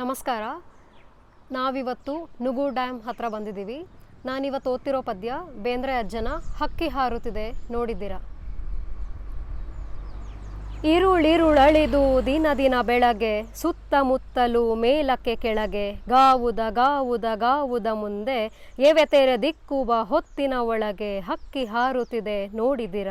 ನಮಸ್ಕಾರ. ನಾವಿವತ್ತು ನುಗು ಡ್ಯಾಮ್ ಹತ್ರ ಬಂದಿದ್ದೀವಿ. ನಾನಿವತ್ತು ಓದ್ತಿರೋ ಪದ್ಯ ಬೇಂದ್ರೆ ಅಜ್ಜನ ಹಕ್ಕಿ ಹಾರುತ್ತಿದೆ ನೋಡಿದ್ದೀರಾ. ಇರುಳಿರುಳಳಿದು ದಿನ ದಿನ ಬೆಳಗ್ಗೆ, ಸುತ್ತಮುತ್ತಲು ಮೇಲಕ್ಕೆ ಕೆಳಗೆ, ಗಾವುದ ಗಾವುದ ಗಾವುದ ಮುಂದೆ, ಎವೆ ತೆರೆ ದಿಕ್ಕುವ ಹೊತ್ತಿನ ಒಳಗೆ ಹಕ್ಕಿ ಹಾರುತ್ತಿದೆ ನೋಡಿದಿರ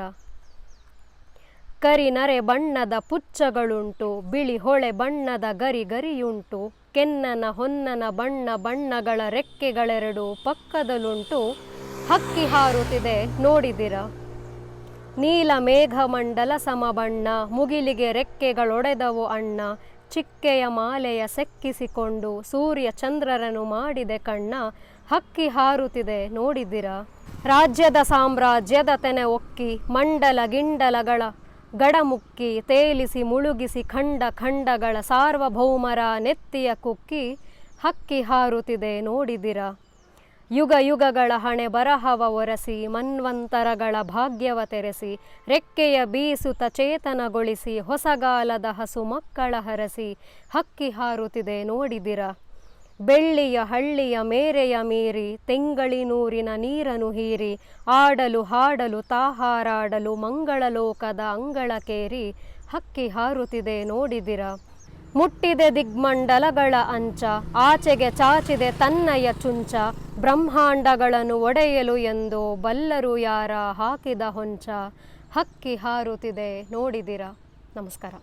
ಕರಿನರೆ ಬಣ್ಣದ ಪುಚ್ಚಗಳುಂಟು, ಬಿಳಿ ಹೊಳೆ ಬಣ್ಣದ ಗರಿ ಗರಿಯುಂಟು ಕೆನ್ನನ, ಹೊನ್ನನ, ಬಣ್ಣ, ಬಣ್ಣಗಳ ರೆಕ್ಕೆಗಳೆರಡು ಪಕ್ಕದಲ್ಲುಂಟು ಹಕ್ಕಿ ಹಾರುತ್ತಿದೆ, ನೋಡಿದಿರ. ನೀಲ ಮೇಘಮಂಡಲ ಸಮಬಣ್ಣ, ಮುಗಿಲಿಗೆ ರೆಕ್ಕೆಗಳೊಡೆದವು ಅಣ್ಣ. ಚಿಕ್ಕೆಯ ಮಾಲೆಯ ಸೆಕ್ಕಿಸಿಕೊಂಡು ಸೂರ್ಯ ಚಂದ್ರರನು ಮಾಡಿದೆ ಕಣ್ಣ. ಹಕ್ಕಿ ಹಾರುತ್ತಿದೆ, ನೋಡಿದಿರ. ರಾಜ್ಯದ ಸಾಮ್ರಾಜ್ಯದ ತೆನೆ ಒಕ್ಕಿ, ಮಂಡಲ ಗಿಂಡಲಗಳ ಗಡಮುಕ್ಕಿ, ತೇಲಿಸಿ, ಮುಳುಗಿಸಿ, ಖಂಡ ಖಂಡಗಳ ಸಾರ್ವಭೌಮರ ನೆತ್ತಿಯ ಕುಕ್ಕಿ ಹಕ್ಕಿ ಹಾರುತ್ತಿದೆ ನೋಡಿದಿರ. ಯುಗ ಯುಗಗಳ ಹಣೆ ಬರಹವ ಒರೆಸಿ, ಮನ್ವಂತರಗಳ ಭಾಗ್ಯವ ತೆರೆಸಿ, ರೆಕ್ಕೆಯ ಬೀಸುತ ಚೇತನಗೊಳಿಸಿ, ಹೊಸಗಾಲದ ಹಸು ಮಕ್ಕಳ ಹರಸಿ ಹಕ್ಕಿ ಹಾರುತ್ತಿದೆ ನೋಡಿದಿರ. ಬೆಳ್ಳಿಯ ಹಳ್ಳಿಯ ಮೇರೆಯ ಮೀರಿ, ತೆಂಗಳಿನೂರಿನ ನೀರನು ಹೀರಿ, ಆಡಲು ಹಾಡಲು ತಾಹಾರಾಡಲು ಮಂಗಳಲೋಕದ ಅಂಗಳಕೇರಿ ಹಕ್ಕಿ ಹಾರುತ್ತಿದೆ ನೋಡಿದಿರ. ಮುಟ್ಟಿದೆ ದಿಗ್ಮಂಡಲಗಳ ಅಂಚ, ಆಚೆಗೆ ಚಾಚಿದೆ ತನ್ನಯ ಚುಂಚ, ಬ್ರಹ್ಮಾಂಡಗಳನ್ನು ಒಡೆಯಲು ಎಂದು ಬಲ್ಲರು ಯಾರ ಹಾಕಿದ ಹೊಂಚ, ಹಕ್ಕಿ ಹಾರುತ್ತಿದೆ ನೋಡಿದಿರ. ನಮಸ್ಕಾರ.